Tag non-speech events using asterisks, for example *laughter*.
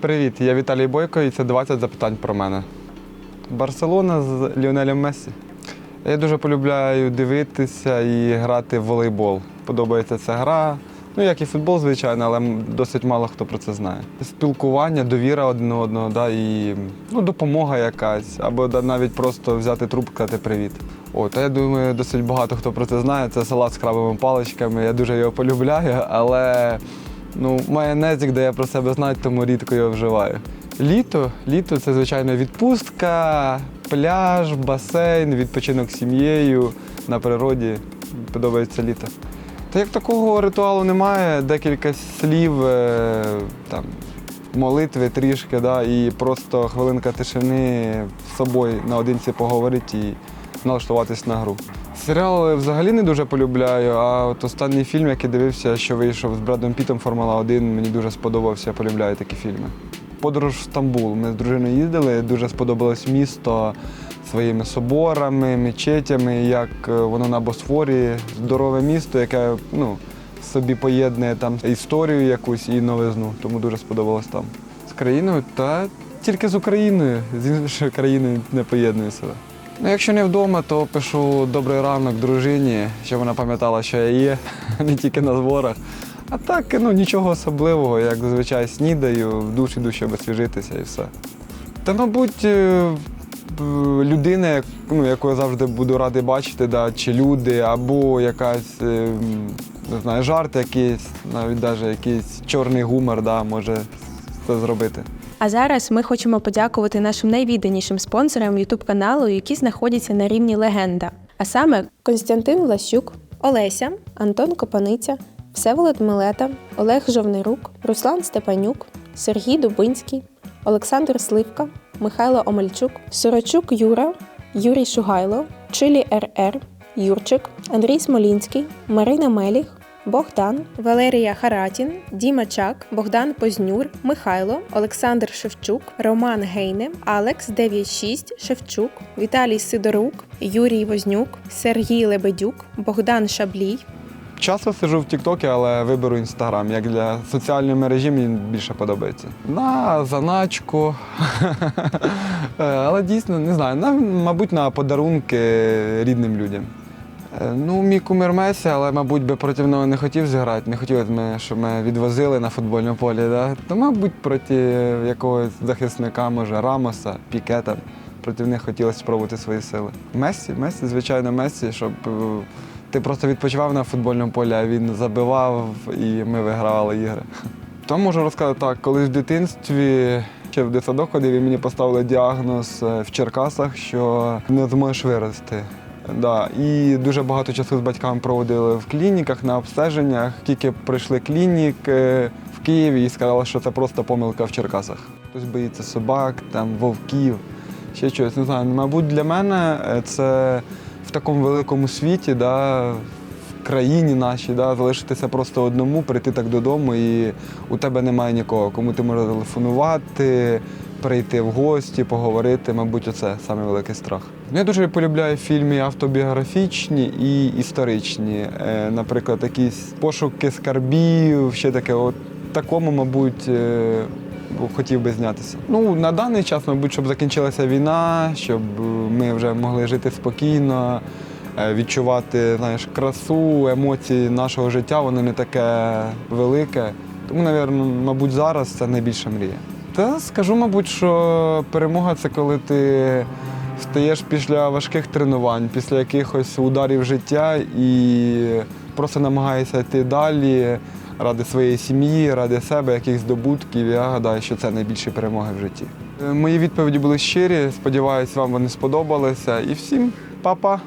Привіт, я Віталій Бойко і це 20 запитань про мене. Барселона з Ліонелем Мессі. Я дуже полюбляю дивитися і грати в волейбол. Подобається ця гра. Ну, як і футбол, звичайно, але досить мало хто про це знає. Спілкування, довіра один одного, да, і ну, допомога якась, або навіть просто взяти трубку сказати привіт. О, та я думаю, досить багато хто про це знає. Це салат з крабовими паличками. Я дуже його полюбляю, але ну, майонезик, де я про себе знаю, тому рідко його вживаю. Літо, літо це звичайно відпустка, пляж, басейн, відпочинок з сім'єю на природі. Подобається літо. Та як такого ритуалу немає, декілька слів, е, там, молитви трішки, да, і просто хвилинка тишини з собою наодинці поговорити і налаштуватись на гру. Серіал взагалі не дуже полюбляю, а от останній фільм, який дивився, що вийшов з Бредом Пітом Формула 1, мені дуже сподобався, я полюбляю такі фільми. Подорож в Стамбул. Ми з дружиною їздили, дуже сподобалось місто своїми соборами, мечетями, як е, воно на Босфорі, здорове місто, яке ну, собі поєднує там історію якусь і новизну. Тому дуже сподобалось там. З країною та тільки з Україною, з іншою країною не поєдную себе. Ну, якщо не вдома, то пишу добрий ранок дружині, щоб вона пам'ятала, що я є, *laughs* не тільки на зборах. А так, ну нічого особливого, як зазвичай снідаю, в душ іду, щоб освіжитися і все. Та, мабуть, е, людина, ну, яку я завжди буду радий бачити, да, чи люди, або якась, е, не знаю, жарт якийсь, навіть навіть якийсь чорний гумор, да, може це зробити. А зараз ми хочемо подякувати нашим найвідданішим спонсорам youtube каналу, які знаходяться на рівні легенда. А саме Константин Влащук, Олеся, Антон Копаниця, Всеволод Милета, Олег Жовнирук, Руслан Степанюк, Сергій Дубинський, Олександр Сливка, Михайло Омельчук, Сорочук Юра, Юрій Шугайло, Чилі РР, Юрчик, Андрій Смолінський, Марина Меліх, Богдан, Валерія Харатін, Діма Чак, Богдан Познюр, Михайло, Олександр Шевчук, Роман Гейне, Алекс 96, Шевчук, Віталій Сидорук, Юрій Вознюк, Сергій Лебедюк, Богдан Шаблій, Часто сижу в Тіктокі, але виберу Інстаграм. Як для соціальної мережі мені більше подобається. На заначку. *laughs* Е, але дійсно не знаю. На, мабуть, на подарунки рідним людям. Е, Ну, мій кумир Месі, але, мабуть, би проти нього не хотів зіграти. Не хотілося б, ми, щоб ми відвозили на футбольному полі. Да? То, мабуть, проти якогось захисника, може, Рамоса, Пікета. Проти них хотілося спробувати свої сили. Месі, Месі, звичайно, Месі, щоб е, ти просто відпочивав на футбольному полі, а він забивав і ми вигравали ігри. *laughs* То можу розказати так, колись в дитинстві ще в дитсадок ходив і мені поставили діагноз е, в Черкасах, що не зможеш вирости. Да. І дуже багато часу з батьками проводили в клініках на обстеженнях. Тільки прийшли клінік е, в Києві і сказали, що це просто помилка в Черкасах. Хтось боїться собак, там, вовків, ще щось. Не знаю. Мабуть, для мене е, це в такому великому світі, да, в країні нашій, да, залишитися просто одному, прийти так додому, і у тебе немає нікого, кому ти можеш телефонувати, прийти в гості, поговорити. Мабуть, оце саме великий страх. Ну, Я дуже полюбляю фільми автобіографічні і історичні. Е, Наприклад, якісь пошуки скарбів, ще таке. От такому, мабуть, е, хотів би знятися. Ну, на даний час, мабуть, щоб закінчилася війна, щоб ми вже могли жити спокійно, е, відчувати знаєш, красу, емоції нашого життя, воно не таке велике. Тому, мабуть, зараз це найбільша мрія. Та скажу, мабуть, що перемога це коли ти встаєш після важких тренувань, після якихось ударів життя і просто намагаєшся йти далі ради своєї сім'ї, ради себе, якихось здобутків. Я гадаю, що це найбільші перемоги в житті. Е, Мої відповіді були щирі. Сподіваюсь, вам вони сподобалися. І всім па-па!